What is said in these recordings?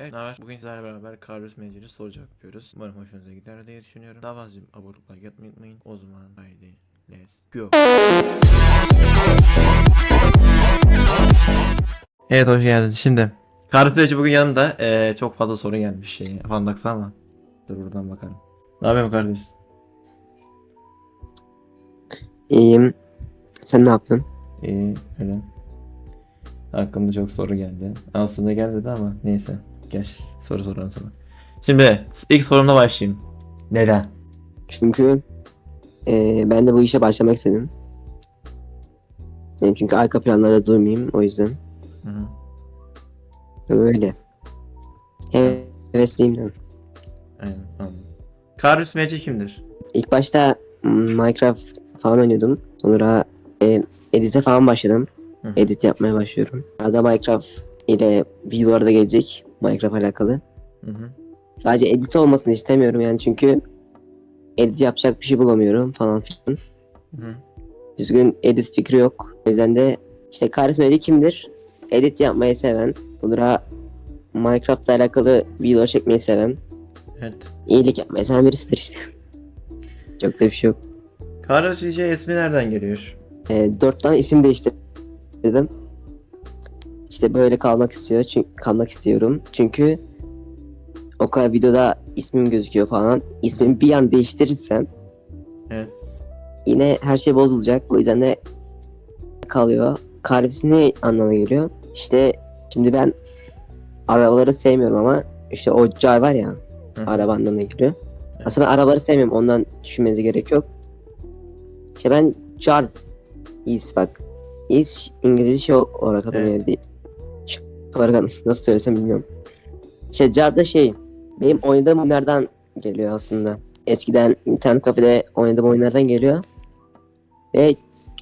Evet, ne haber? Bugün sizlerle beraber Carlos Meceli soru cevap yapıyoruz. Umarım hoşunuza gider diye düşünüyorum. Daha fazla aboneluklar yapmayı unutmayın. O zaman haydi let's go. Evet hoş geldiniz. Şimdi Carlos Meceli bugün yanımda eee, çok fazla soru gelmiş şey. Fandaksa ama. Dur buradan bakalım. Ne yapıyorsun Carlos? İyiyim. Sen ne yaptın? İyi öyle. Aklımda çok soru geldi. Aslında gelmedi ama neyse. Gel soru soralım sana. Şimdi ilk sorumla başlayayım. Neden? Çünkü eee, ben de bu işe başlamak istedim. Yani çünkü arka planlarda durmayayım o yüzden. Hı hı. Öyle. He- Hevesliyim ben. Aynen anladım. Karius MC kimdir? İlk başta mm, Minecraft falan oynuyordum. Sonra e, edit'e falan başladım. Hı. Edit yapmaya başlıyorum. Arada Minecraft ile videolar da gelecek. Minecraft alakalı. Hı hı. Sadece edit olmasını istemiyorum yani çünkü edit yapacak bir şey bulamıyorum falan filan. Hı hı. Düzgün edit fikri yok. O yüzden de işte edit kimdir? Edit yapmayı seven, sonra Minecraft'la alakalı video çekmeyi seven, Evet. iyilik yapmayı seven birisidir işte. Çok da bir şey yok. Karius DJ ismi nereden geliyor? Ee, dört tane isim değiştirdim. İşte böyle kalmak istiyor. Çünkü kalmak istiyorum. Çünkü o kadar videoda ismim gözüküyor falan. İsmimi bir an değiştirirsem Evet. yine her şey bozulacak. O yüzden de kalıyor. Karifisi ne anlama geliyor? İşte şimdi ben arabaları sevmiyorum ama işte o car var ya Hı. araba anlamına geliyor. Aslında ben arabaları sevmiyorum. Ondan düşünmenize gerek yok. İşte ben car is bak. Is İngilizce şey olarak anlamıyor. Evet. Bir olarak nasıl söylesem bilmiyorum. İşte car da şey benim oynadığım oyunlardan geliyor aslında. Eskiden internet kafede oynadığım oyunlardan geliyor. Ve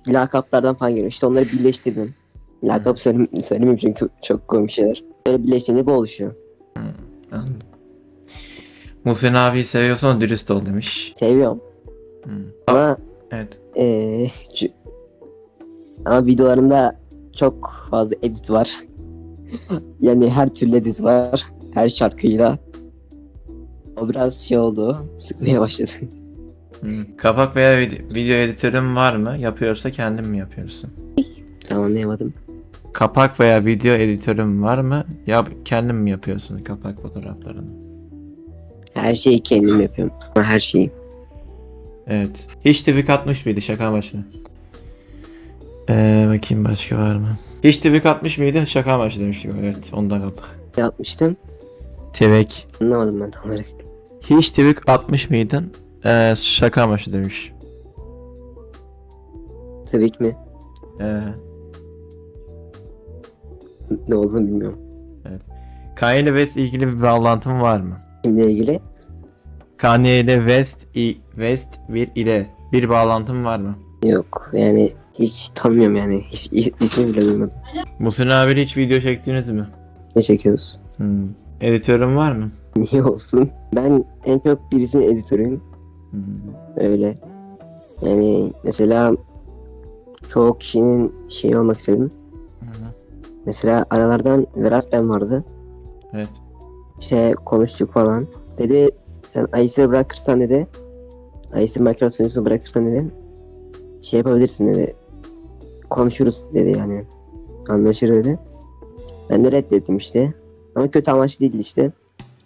lakaplardan falan geliyor. İşte onları birleştirdim. Lakap söyleyeyim, söylemeyeyim çünkü çok komik şeyler. Böyle birleştirince bu oluşuyor. Anladım. Muhsin abi seviyorsan dürüst ol demiş. Seviyorum. Hı. Ama Evet. Ee, ama videolarımda çok fazla edit var. Yani her türlü edit var. Her şarkıyla. O biraz şey oldu. Sıkmaya başladı. Hı. Kapak veya vid- video editörün var mı? Yapıyorsa kendin mi yapıyorsun? Tam anlayamadım. Kapak veya video editörün var mı? Ya kendin mi yapıyorsun kapak fotoğraflarını? Her şeyi kendim yapıyorum. Her şeyi. Evet. Hiç tweak atmış mıydı şaka başına? Ee, bakayım başka var mı? Hiç tweak atmış mıydı? Şaka amaçlı demiştik. Evet ondan kaldık. Yapmıştım. Tweak. Anlamadım ben tam olarak. Hiç tweak atmış mıydın? Ee, şaka amaçlı demiş. Tabii ki mi? Ee, Ne olduğunu bilmiyorum. Kanye ile West ilgili bir bağlantın var mı? Kimle ilgili? Kanye ile West, i- West bir ile bir bağlantın var mı? Yok. Yani hiç tanımıyorum yani. Hiç is- ismi bile duymadım. Muhsin abiyle hiç video çektiniz mi? Ne çekiyoruz? Hmm. Editörün var mı? Niye olsun? Ben en çok birisinin editörüyüm. Hmm. Öyle. Yani mesela çoğu kişinin şeyi olmak istedim. Hı. Mesela aralardan Veras ben vardı. Evet. İşte konuştuk falan. Dedi sen Aysir'i bırakırsan dedi. Aysir Minecraft sunucusunu bırakırsan dedi. Şey yapabilirsin dedi. Konuşuruz dedi yani. Anlaşır dedi. Ben de reddettim işte. Ama kötü amaçlı değildi işte.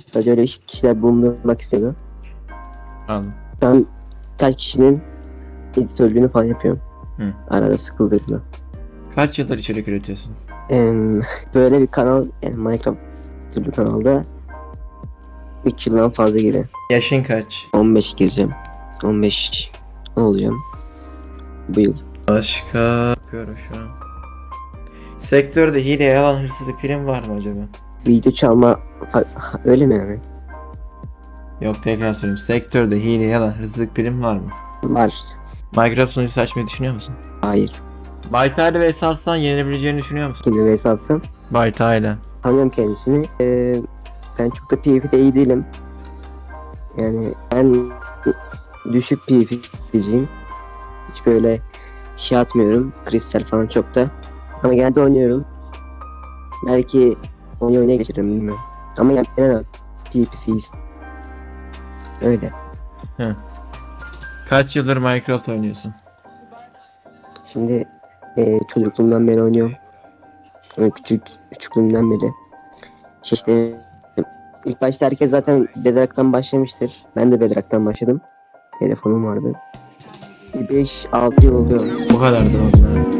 Sadece öyle kişiler bulundurmak istiyordu. Anladım. Ben kaç kişinin editörlüğünü falan yapıyorum. Hı. Arada sıkıldığımda. Kaç yıldır içerik üretiyorsun? Em, böyle bir kanal yani Minecraft türlü kanalda 3 yıldan fazla geri. Yaşın kaç? 15 gireceğim. 15 olacağım. Bu yıl. Başka... Bakıyorum şu an. Sektörde hile, yalan, hırsızlık prim var mı acaba? Video çalma öyle mi yani? Yok tekrar söyleyeyim. Sektörde hile, yalan, hırsızlık prim var mı? Var. Minecraft sunucusu açmayı düşünüyor musun? Hayır. Bayta ile vs atsan yenebileceğini düşünüyor musun? Kimle vs atsam Bayta ile. tanıyorum kendisini. Ee, ben çok da PvP'de iyi değilim. Yani ben düşük PvP'ciyim. Hiç böyle şey atmıyorum. Kristal falan çok da. Ama genelde oynuyorum. Belki oyunu oynaya geçiririm bilmiyorum. Ama yani bilemem. PPC'yiz. Öyle. Kaç yıldır Minecraft oynuyorsun? Şimdi e, çocukluğumdan beri oynuyorum. Yani küçük küçüklüğümden beri. Şey işte ilk başta herkes zaten Bedrock'tan başlamıştır. Ben de Bedrock'tan başladım. Telefonum vardı. 5-6 yıl oluyor. Bu kadardır onlar.